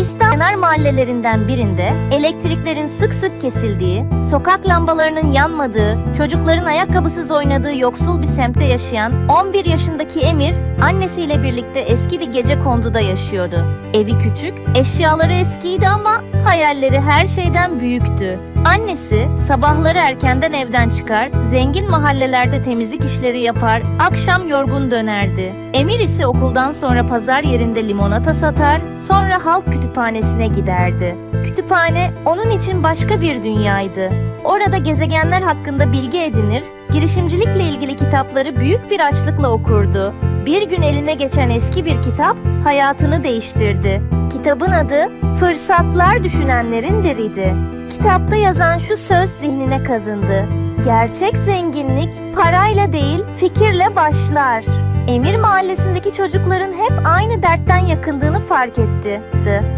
İstanbul mahallelerinden birinde elektriklerin sık sık kesildiği, sokak lambalarının yanmadığı, çocukların ayakkabısız oynadığı yoksul bir semtte yaşayan 11 yaşındaki Emir, annesiyle birlikte eski bir gece konduda yaşıyordu. Evi küçük, eşyaları eskiydi ama hayalleri her şeyden büyüktü. Annesi sabahları erkenden evden çıkar, zengin mahallelerde temizlik işleri yapar, akşam yorgun dönerdi. Emir ise okuldan sonra pazar yerinde limonata satar, sonra halk kütüphanesine giderdi. Kütüphane onun için başka bir dünyaydı. Orada gezegenler hakkında bilgi edinir, girişimcilikle ilgili kitapları büyük bir açlıkla okurdu. Bir gün eline geçen eski bir kitap hayatını değiştirdi. Kitabın adı Fırsatlar Düşünenlerin idi. Kitapta yazan şu söz zihnine kazındı. Gerçek zenginlik parayla değil fikirle başlar. Emir mahallesindeki çocukların hep aynı dertten yakındığını fark etti.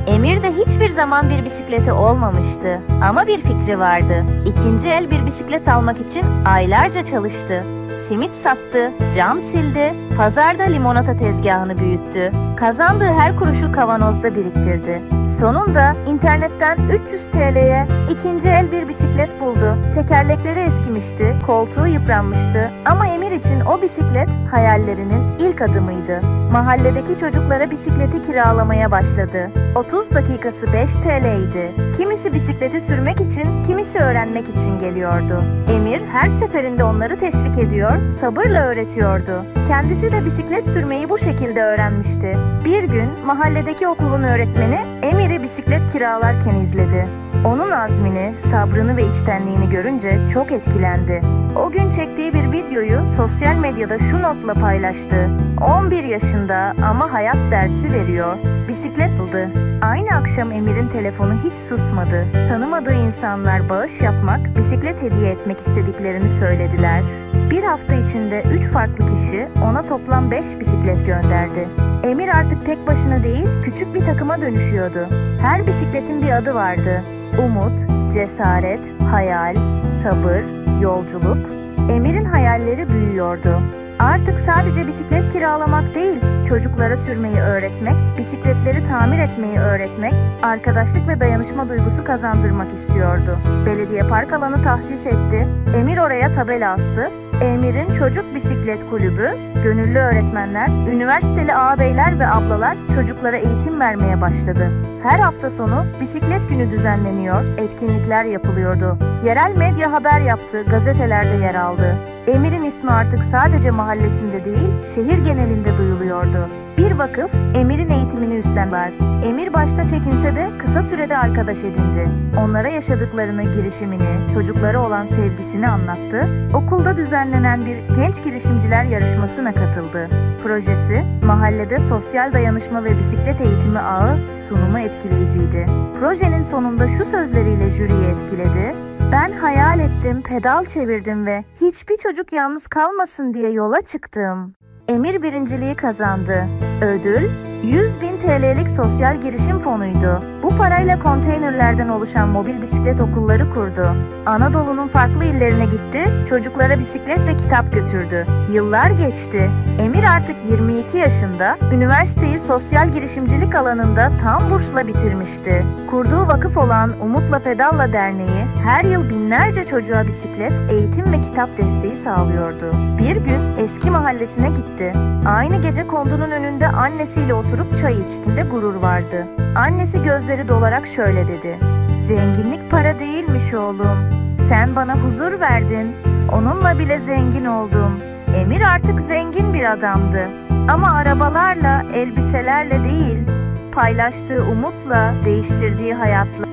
Emir de hiçbir zaman bir bisikleti olmamıştı. Ama bir fikri vardı. İkinci el bir bisiklet almak için aylarca çalıştı. Simit sattı, cam sildi, pazarda limonata tezgahını büyüttü. Kazandığı her kuruşu kavanozda biriktirdi. Sonunda internetten 300 TL'ye ikinci el bir bisiklet buldu. Tekerlekleri eskimişti, koltuğu yıpranmıştı ama Emir için o bisiklet hayallerinin ilk adımıydı. Mahalledeki çocuklara bisikleti kiralamaya başladı. 30 dakikası 5 TL idi. Kimisi bisikleti sürmek için, kimisi öğrenmek için geliyordu. Emir her seferinde onları teşvik ediyor, sabırla öğretiyordu. Kendisi de bisiklet sürmeyi bu şekilde öğrenmişti. Bir gün mahalledeki okulun öğretmeni Emir'i bisiklet kiralarken izledi. Onun azmini, sabrını ve içtenliğini görünce çok etkilendi. O gün çektiği bir videoyu sosyal medyada şu notla paylaştı. 11 yaşında ama hayat dersi veriyor. Bisiklet aldı. Aynı akşam Emir'in telefonu hiç susmadı. Tanımadığı insanlar bağış yapmak, bisiklet hediye etmek istediklerini söylediler. Bir hafta içinde 3 farklı kişi ona toplam 5 bisiklet gönderdi. Emir artık tek başına değil, küçük bir takıma dönüşüyordu. Her bisikletin bir adı vardı. Umut, cesaret, hayal, sabır, yolculuk. Emir'in hayalleri büyüyordu. Artık sadece bisiklet kiralamak değil, çocuklara sürmeyi öğretmek, bisikletleri tamir etmeyi öğretmek, arkadaşlık ve dayanışma duygusu kazandırmak istiyordu. Belediye park alanı tahsis etti, Emir oraya tabela astı, Emir'in Çocuk Bisiklet Kulübü, gönüllü öğretmenler, üniversiteli ağabeyler ve ablalar çocuklara eğitim vermeye başladı. Her hafta sonu bisiklet günü düzenleniyor, etkinlikler yapılıyordu. Yerel medya haber yaptı, gazetelerde yer aldı. Emir'in ismi artık sadece mahallesinde değil, şehir genelinde duyuluyordu. Bir vakıf Emir'in eğitimini üstlendiler. Emir başta çekinse de kısa sürede arkadaş edindi. Onlara yaşadıklarını, girişimini, çocuklara olan sevgisini anlattı. Okulda düzenlenen bir genç girişimciler yarışmasına katıldı. Projesi, mahallede sosyal dayanışma ve bisiklet eğitimi ağı sunumu etkileyiciydi. Projenin sonunda şu sözleriyle jüriyi etkiledi. Ben hayal ettim, pedal çevirdim ve hiçbir çocuk yalnız kalmasın diye yola çıktım. Emir birinciliği kazandı. Ödül 100 bin TL'lik sosyal girişim fonuydu. Bu parayla konteynerlerden oluşan mobil bisiklet okulları kurdu. Anadolu'nun farklı illerine gitti, çocuklara bisiklet ve kitap götürdü. Yıllar geçti. Emir artık 22 yaşında, üniversiteyi sosyal girişimcilik alanında tam bursla bitirmişti. Kurduğu vakıf olan Umutla Pedalla Derneği her yıl binlerce çocuğa bisiklet, eğitim ve kitap desteği sağlıyordu. Bir gün eski mahallesine gitti. Aynı gece kondunun önünde annesiyle oturup çay içtiğinde gurur vardı. Annesi gözleri dolarak şöyle dedi. Zenginlik para değilmiş oğlum. Sen bana huzur verdin. Onunla bile zengin oldum. Emir artık zengin bir adamdı. Ama arabalarla, elbiselerle değil, paylaştığı umutla, değiştirdiği hayatla